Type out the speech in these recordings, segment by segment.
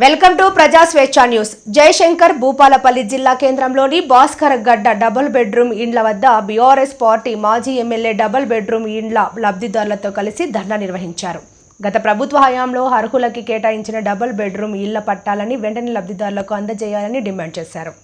Welcome to ప్రజా స్వేచ్ఛ news. Jayashankar Bhupalpally జిల్లా కేంద్రంలోని భాస్కర్ గడ్డ డబుల్ బెడ్రూమ్ ఇండ్ల వద్ద బీఆర్ఎస్ పార్టీ మాజీ ఎమ్మెల్యే డబుల్ బెడ్రూమ్ ఇండ్ల లబ్ధిదారులతో కలిసి ధర్నా నిర్వహించారు. గత ప్రభుత్వ హయాంలో అర్హులకి కేటాయించిన డబుల్ బెడ్రూమ్ ఇళ్ళ పట్టాలని వెంటనే లబ్ధిదారులకు అందజేయాలని డిమాండ్ చేశారు.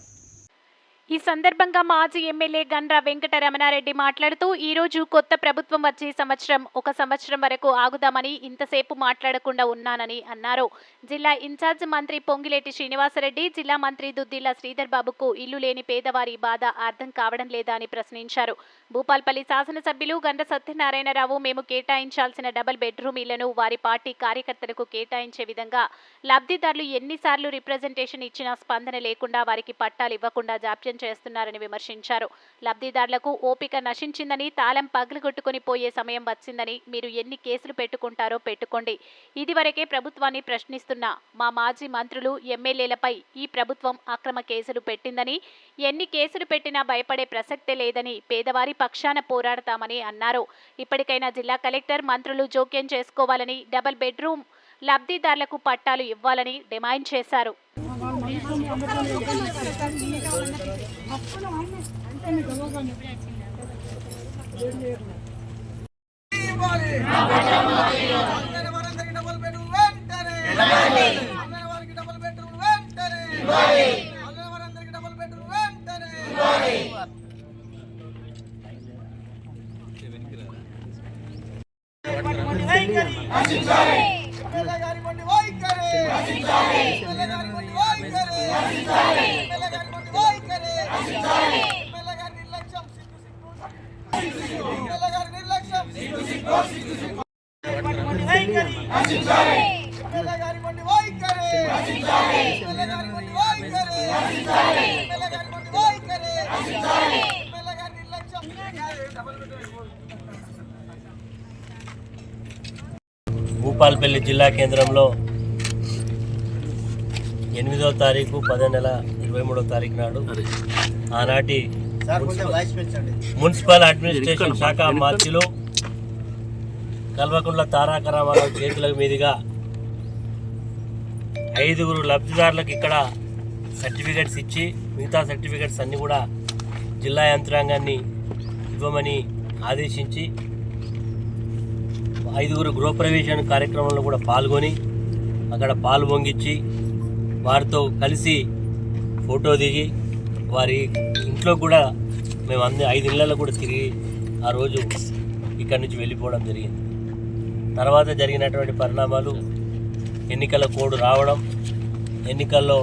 ఈ సందర్భంగా మాజీ ఎమ్మెల్యే గండ్ర వెంకటరమణారెడ్డి మాట్లాడుతూ ఈ రోజు కొత్త ప్రభుత్వం వచ్చే సంవత్సరం ఒక సంవత్సరం వరకు ఆగుదామని ఇంతసేపు మాట్లాడకుండా ఉన్నానని అన్నారు. జిల్లా ఇన్ఛార్జ్ మంత్రి పొంగిలేటి శ్రీనివాసరెడ్డి జిల్లా మంత్రి దుద్దిల్ల శ్రీధర్ బాబుకు ఇల్లు లేని పేదవారి బాధ అర్థం కావడం లేదా అని ప్రశ్నించారు. భూపాల్పల్లి శాసనసభ్యులు గండ్ర సత్యనారాయణరావు మేము కేటాయించాల్సిన డబుల్ బెడ్రూమ్ ఇళ్ళను వారి పార్టీ కార్యకర్తలకు కేటాయించే విధంగా లబ్ధిదారులు ఎన్నిసార్లు రిప్రజెంటేషన్ ఇచ్చినా స్పందన లేకుండా వారికి పట్టాలు ఇవ్వకుండా జాప్యం చేస్తున్నారని విమర్శించారు. లబ్ధిదారులకు ఓపిక నశించిందని తాళం పగలగొట్టుకుని పోయే సమయం వచ్చిందని మీరు ఎన్ని కేసులు పెట్టుకుంటారో పెట్టుకోండి. ఇదివరకే ప్రభుత్వాన్ని ప్రశ్నిస్తున్న మా మాజీ మంత్రులు ఎమ్మెల్యేలపై ఈ ప్రభుత్వం అక్రమ కేసులు పెట్టిందని ఎన్ని కేసులు పెట్టినా భయపడే ప్రసక్తే లేదని పేదవారి పక్షాన పోరాడతామని అన్నారు. ఇప్పటికైనా జిల్లా కలెక్టర్ మంత్రులు జోక్యం చేసుకోవాలని డబుల్ బెడ్రూమ్ లబ్ధిదారులకు పట్టాలు ఇవ్వాలని డిమాండ్ చేశారు. అంగన్వాడీకి డబుల్ బెడ్రూమ్ వెంటనే అంగన్వాడీకి డబుల్ బెడ్రూమ్ వెంటనే అంగన్వాడీకి బెడ్రూమ్ వెంటనే ఎమ్మెల్యే గారి మొండి వైఖరి వైఖరి భూపాల్పల్లి జిల్లా కేంద్రంలో ఎనిమిదవ తారీఖు పదో నెల ఇరవై మూడవ తారీఖు నాడు ఆనాటి మున్సిపల్ అడ్మినిస్ట్రేషన్ శాఖ మార్చిలో కల్వకుంట్ల తారక రామారావు చేతుల మీదుగా ఐదుగురు లబ్ధిదారులకు ఇక్కడ సర్టిఫికెట్స్ ఇచ్చి మిగతా సర్టిఫికెట్స్ అన్నీ కూడా జిల్లా యంత్రాంగాన్ని ఇవ్వమని ఆదేశించి ఐదుగురు గృహప్రవేశం కార్యక్రమంలో కూడా పాల్గొని అక్కడ పాలు పొంగిచ్చి వారితో కలిసి ఫోటో దిగి వారి ఇంట్లో కూడా మేము అన్ని ఐదు ఇళ్ళలో కూడా తిరిగి ఆ రోజు ఇక్కడి నుంచి వెళ్ళిపోవడం జరిగింది. తర్వాత జరిగినటువంటి పరిణామాలు ఎన్నికల కోడ్ రావడం ఎన్నికల్లో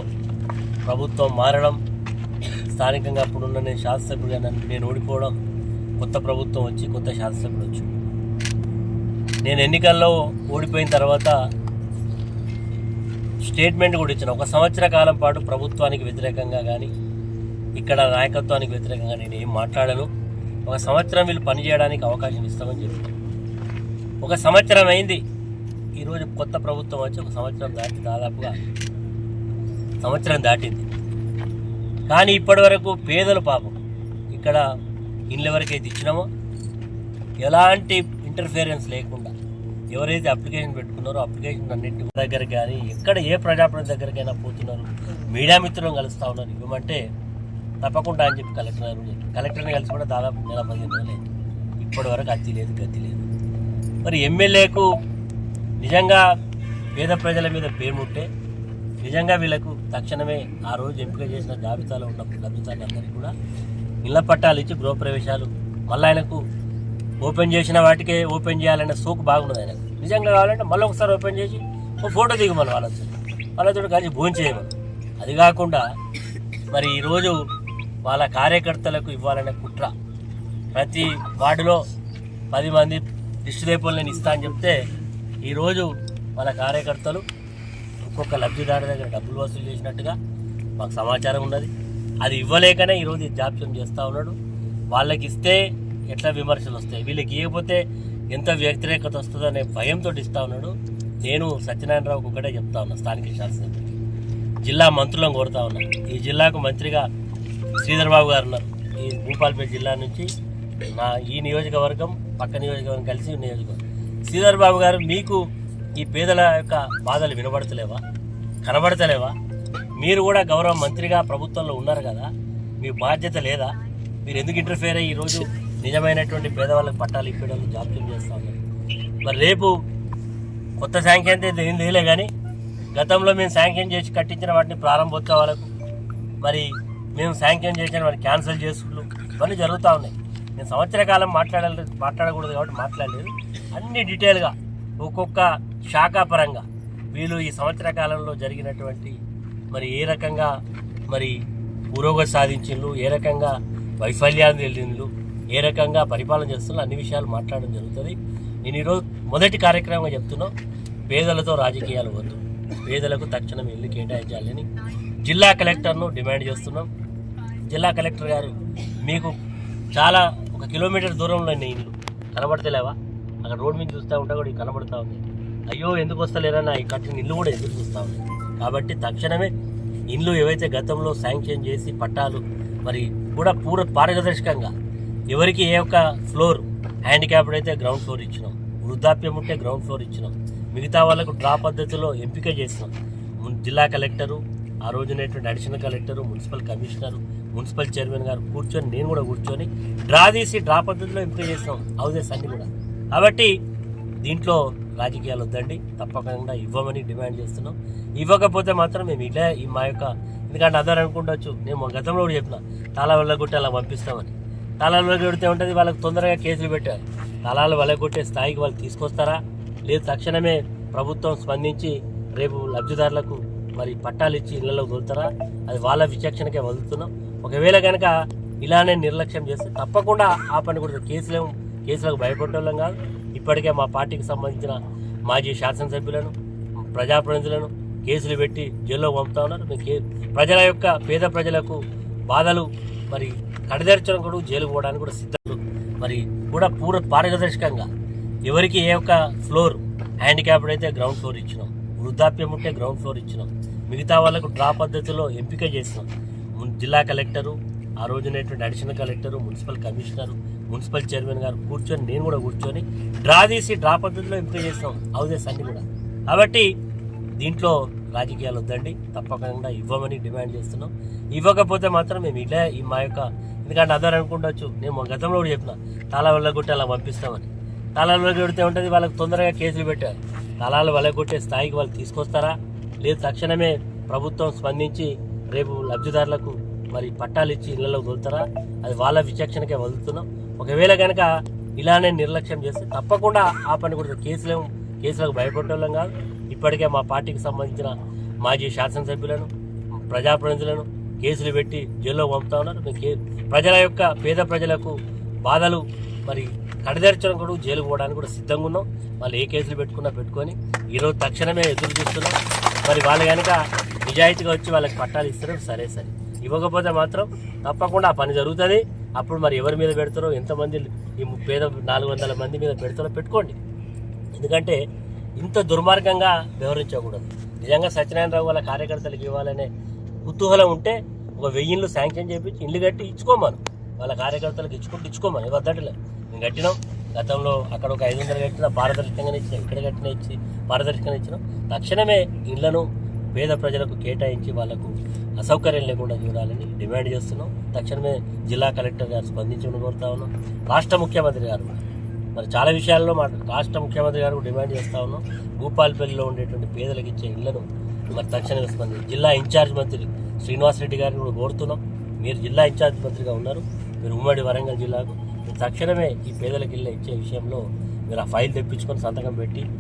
ప్రభుత్వం మారడం స్థానికంగా అప్పుడున్న నేను శాసనసభ్యుడిగా నన్ను నేను ఓడిపోవడం కొత్త ప్రభుత్వం వచ్చి కొత్త శాసనసభ్యుడు వచ్చి నేను ఎన్నికల్లో ఓడిపోయిన తర్వాత స్టేట్మెంట్ కూడా ఇచ్చిన. ఒక సంవత్సర కాలం పాటు ప్రభుత్వానికి వ్యతిరేకంగా కానీ ఇక్కడ నాయకత్వానికి వ్యతిరేకంగా నేను ఏం మాట్లాడను. ఒక సంవత్సరం వీళ్ళు పనిచేయడానికి అవకాశం ఇస్తామని చెప్తాను ఒక సంవత్సరం అయింది. ఈరోజు కొత్త ప్రభుత్వం వచ్చి ఒక సంవత్సరం దాటి దాదాపుగా సంవత్సరం దాటింది. కానీ ఇప్పటి వరకు పేదలు పాపం. ఇక్కడ ఇళ్ళ వరకు అయితే ఇచ్చినామో ఎలాంటి ఇంటర్ఫియరెన్స్ లేకుండా ఎవరైతే అప్లికేషన్ పెట్టుకున్నారో అప్లికేషన్ అన్నింటి దగ్గర కానీ ఎక్కడ ఏ ప్రజాప్రతి దగ్గరికైనా పోతున్నారు మీడియా మిత్రులను కలుస్తూ ఉన్నారు ఇవ్వమంటే తప్పకుండా అని చెప్పి కలెక్టర్ గారు కలెక్టర్ని కలిసి కూడా దాదాపు నెల పదిహేను రోజులైంది ఇప్పటి వరకు అతి లేదు గతి లేదు. మరి ఎమ్మెల్యేకు నిజంగా పేద ప్రజల మీద పేముంటే నిజంగా వీళ్ళకు తక్షణమే ఆ రోజు ఎంపిక చేసిన జాబితాలో ఉన్న లబ్ధిదారులందరికీ కూడా ఇళ్ళ పట్టాలు ఇచ్చి గృహప్రవేశాలు మళ్ళీ ఆయనకు ఓపెన్ చేసిన వాటికే ఓపెన్ చేయాలనే సోకు బాగున్నది ఆయన నిజంగా కావాలంటే మళ్ళీ ఒకసారి ఓపెన్ చేసి ఓ ఫోటో దిగమని వాళ్ళతో. వాళ్ళతో కలిసి భోజనం చేయమని. అది కాకుండా మరి ఈరోజు వాళ్ళ కార్యకర్తలకు ఇవ్వాలనే కుట్ర. ప్రతి వార్డులో పది మంది లిస్టు రేపులు నేను ఇస్తా అని చెప్తే ఈరోజు వాళ్ళ కార్యకర్తలు ఒక్కొక్క లబ్ధిదారు దగ్గర డబ్బులు వసూలు చేసినట్టుగా మాకు సమాచారం ఉన్నది. అది ఇవ్వలేకనే ఈరోజు జాప్యం చేస్తూ ఉన్నాడు. వాళ్ళకి ఇస్తే ఎట్లా విమర్శలు వస్తాయి? వీళ్ళకి ఇవ్వకపోతే ఎంత వ్యతిరేకత వస్తుందో అనే భయంతో ఇస్తా ఉన్నాడు. నేను సత్యనారాయణరావుకు ఒకటే చెప్తా ఉన్నా స్థానిక శాసనసభ్యుడికి జిల్లా మంత్రులను కోరుతా ఉన్నా. ఈ జిల్లాకు మంత్రిగా శ్రీధర్ బాబు గారు ఉన్నారు. ఈ భూపాలపేట జిల్లా నుంచి నా ఈ నియోజకవర్గం పక్క నియోజకవర్గం కలిసి నియోజకవర్గం. శ్రీధర్ బాబు గారు మీకు ఈ పేదల యొక్క బాధలు వినబడతలేవా? కనబడతలేవా? మీరు కూడా గౌరవ మంత్రిగా ప్రభుత్వంలో ఉన్నారు కదా. మీ బాధ్యత లేదా? మీరు ఎందుకు ఇంటర్ఫేర్ అయ్యి ఈరోజు నిజమైనటువంటి పేదవాళ్ళకి పట్టాలు ఇప్పడం జాప్యం చేస్తా ఉన్నారు మరి రేపు కొత్త శాంక్షన్ అయితే ఏం లేలే కానీ గతంలో మేము శాంక్షన్ చేసి కట్టించిన వాటిని ప్రారంభోత్సవాలకు మరి మేము శాంక్షన్ చేసిన వాటిని క్యాన్సిల్ చేసుకులు ఇవన్నీ జరుగుతూ ఉన్నాయి. నేను సంవత్సర కాలం మాట్లాడలేదు మాట్లాడకూడదు కాబట్టి మాట్లాడలేదు. అన్ని డీటెయిల్గా ఒక్కొక్క శాఖా పరంగా వీళ్ళు ఈ సంవత్సర కాలంలో జరిగినటువంటి మరి ఏ రకంగా మరి పురోగతి సాధించిండ్రు ఏ రకంగా వైఫల్యాన్ని వెళ్ళిండ్రు ఏ రకంగా పరిపాలన చేస్తున్నా అన్ని విషయాలు మాట్లాడడం జరుగుతుంది. నేను ఈరోజు మొదటి కార్యక్రమంగా చెప్తున్నా పేదలతో రాజకీయాలు వద్దు. పేదలకు తక్షణం ఇల్లు కేటాయించాలని జిల్లా కలెక్టర్ను డిమాండ్ చేస్తున్నాం. జిల్లా కలెక్టర్ గారు మీకు చాలా ఒక కిలోమీటర్ దూరంలో ఉన్నాయి ఇల్లు కనబడతలేవా? అక్కడ రోడ్ మీద చూస్తూ ఉంటా కూడా ఇవి కనబడతా ఉంది. అయ్యో ఎందుకు వస్తలేరన్నా ఈ కట్టిన ఇల్లు కూడా ఎందుకు చూస్తూ ఉంది? కాబట్టి తక్షణమే ఇల్లు ఏవైతే గతంలో శాంక్షన్ చేసి పట్టాలు మరి కూడా పూర్వ పారదర్శకంగా ఎవరికి ఏ ఒక్క ఫ్లోర్ హ్యాండిక్యాప్డ్ అయితే గ్రౌండ్ ఫ్లోర్ ఇచ్చినాం. వృద్ధాప్యం ఉంటే గ్రౌండ్ ఫ్లోర్ ఇచ్చినాం. మిగతా వాళ్ళకు డ్రా పద్ధతిలో ఎంపిక చేసినాం. జిల్లా కలెక్టరు ఆ రోజునేటువంటి additional collector municipal commissioner municipal chairman గారు కూర్చొని నేను కూడా కూర్చొని డ్రా తీసి డ్రా పద్ధతిలో ఎంపిక చేసినాం. హౌజెస్ అన్ని కూడా. కాబట్టి దీంట్లో రాజకీయాలు వద్దండి. తప్పకుండా ఇవ్వమని డిమాండ్ చేస్తున్నాం. ఇవ్వకపోతే మాత్రం మేము ఇలా ఈ మా యొక్క ఎందుకంటే అందరూ అనుకుంటవచ్చు నేను గతంలో కూడా చెప్పిన తాళ వెళ్ళగొట్టి అలా పంపిస్తామని. దళాలు పెడితే ఉంటుంది వాళ్ళకి తొందరగా కేసులు పెట్టారు తాళాలు వల్ల స్థాయికి వాళ్ళు తీసుకొస్తారా? లేదు తక్షణమే ప్రభుత్వం స్పందించి రేపు లబ్ధిదారులకు మరి పట్టాలు ఇచ్చి ఇళ్ళలో వదులుతారా? అది వాళ్ళ విచక్షణకే వదులుతున్నాం. ఒకవేళ కనుక ఇలానే నిర్లక్ష్యం చేస్తే తప్పకుండా ఆ పని కూడా కేసులు కేసులకు భయపడటం కాదు. ఇప్పటికే మా పార్టీకి సంబంధించిన మాజీ శాసనసభ్యులను ప్రజాప్రతినిధులను కేసులు పెట్టి జైల్లో పంపుతా ఉన్నారు. మేము కే ప్రజల యొక్క పేద ప్రజలకు బాధలు మరి కడదర్చడం కూడా జైలు పోవడానికి కూడా సిద్ధం. మరి కూడా పూర్వ పారదర్శకంగా ఎవరికి ఏ ఒక్క ఫ్లోర్ హ్యాండిక్యాప్డ్ అయితే గ్రౌండ్ ఫ్లోర్ ఇచ్చినాం. వృద్ధాప్యం ఉంటే గ్రౌండ్ ఫ్లోర్ ఇచ్చినాం. మిగతా వాళ్ళకు డ్రా పద్ధతిలో ఎంపిక చేసినాం. జిల్లా కలెక్టరు ఆ రోజునేటువంటి additional collector municipal commissioner municipal chairman గారు కూర్చొని నేను కూడా కూర్చొని డ్రా తీసి డ్రా పద్ధతిలో ఎంపిక చేసినాం. హౌజెస్ అన్ని కూడా. కాబట్టి దీంట్లో రాజకీయాలు వద్దండి. తప్పకుండా ఇవ్వమని డిమాండ్ చేస్తున్నాం. ఇవ్వకపోతే మాత్రం మేము ఇలా ఈ మా యొక్క ఎందుకంటే అందరూ అనుకుంటవచ్చు నేను గతంలో కూడా చెప్పిన తాళాలు వెళ్ళగొట్టి అలా పంపిస్తామని. తాళాలు వెళ్ళగొడితే ఉంటుంది వాళ్ళకి తొందరగా కేసులు పెట్టారు తాళాలు వెళ్ళగొట్టే స్థాయికి వాళ్ళు తీసుకొస్తారా? లేదు తక్షణమే ప్రభుత్వం స్పందించి రేపు లబ్ధిదారులకు మరి పట్టాలు ఇచ్చి ఇళ్ళలో వదులుతారా? అది వాళ్ళ విచక్షణకే వదులుతున్నాం. ఒకవేళ కనుక ఇలానే నిర్లక్ష్యం చేస్తే తప్పకుండా ఆ పని కూడా కేసులు కేసులకు భయపడటం కాదు. ఇప్పటికే మా పార్టీకి సంబంధించిన మాజీ శాసనసభ్యులను ప్రజాప్రతినిధులను కేసులు పెట్టి జైల్లో పంపుతా ఉన్నారు. మేము కే ప్రజల యొక్క పేద ప్రజలకు బాధలు మరి కడదర్చడం కూడా జైలు పోవడానికి కూడా సిద్ధంగా ఉన్నాం. వాళ్ళు ఏ కేసులు పెట్టుకున్నా పెట్టుకొని ఈరోజు తక్షణమే ఎదురు చూస్తున్నాం. మరి వాళ్ళు కనుక నిజాయితీగా వచ్చి వాళ్ళకి పట్టాలు ఇస్తారు సరే సరే. ఇవ్వకపోతే మాత్రం తప్పకుండా ఆ పని జరుగుతుంది. అప్పుడు మరి ఎవరి మీద పెడతారో ఎంతమంది ఈ పేద నాలుగు వందల మంది మీద పెడతారో పెట్టుకోండి. ఎందుకంటే ఇంత దుర్మార్గంగా వ్యవహరించకూడదు. నిజంగా సత్యనారాయణరావు వాళ్ళ కార్యకర్తలకు ఇవ్వాలనే కుతూహలం ఉంటే ఒక వెయ్యిళ్ళు శాంక్షన్ చేయించి ఇల్లు కట్టి ఇచ్చుకోమను. వాళ్ళ కార్యకర్తలకు ఇచ్చుకుంటూ ఇచ్చుకోమని. వద్దట్లేదు మేము కట్టినాం. గతంలో అక్కడ ఒక ఐదు వందలు కట్టిన పారదర్శకంగానే ఇచ్చినాం. ఇక్కడ కట్టిన ఇచ్చి పారదర్శకంగా ఇచ్చినాం. తక్షణమే ఇళ్ళను పేద ప్రజలకు కేటాయించి వాళ్ళకు అసౌకర్యం లేకుండా చూడాలని డిమాండ్ చేస్తున్నాం. తక్షణమే జిల్లా కలెక్టర్ గారు స్పందించమని కోరుతా ఉన్నాం. రాష్ట్ర ముఖ్యమంత్రి గారు మరి చాలా విషయాల్లో మా రాష్ట్ర ముఖ్యమంత్రి గారు డిమాండ్ చేస్తా ఉన్నాం. భూపాలపల్లిలో ఉండేటువంటి పేదలకు ఇచ్చే ఇళ్ళను మరి తక్షణమే స్పందించి జిల్లా ఇన్ఛార్జ్ మంత్రి శ్రీనివాస్ రెడ్డి గారిని కూడా కోరుతున్నాం. మీరు జిల్లా ఇన్ఛార్జ్ మంత్రిగా ఉన్నారు. మీరు ఉమ్మడి వరంగల్ జిల్లాకు. తక్షణమే ఈ పేదలకు ఇళ్ళ ఇచ్చే విషయంలో మీరు ఆ ఫైల్ తెప్పించుకొని సంతకం పెట్టి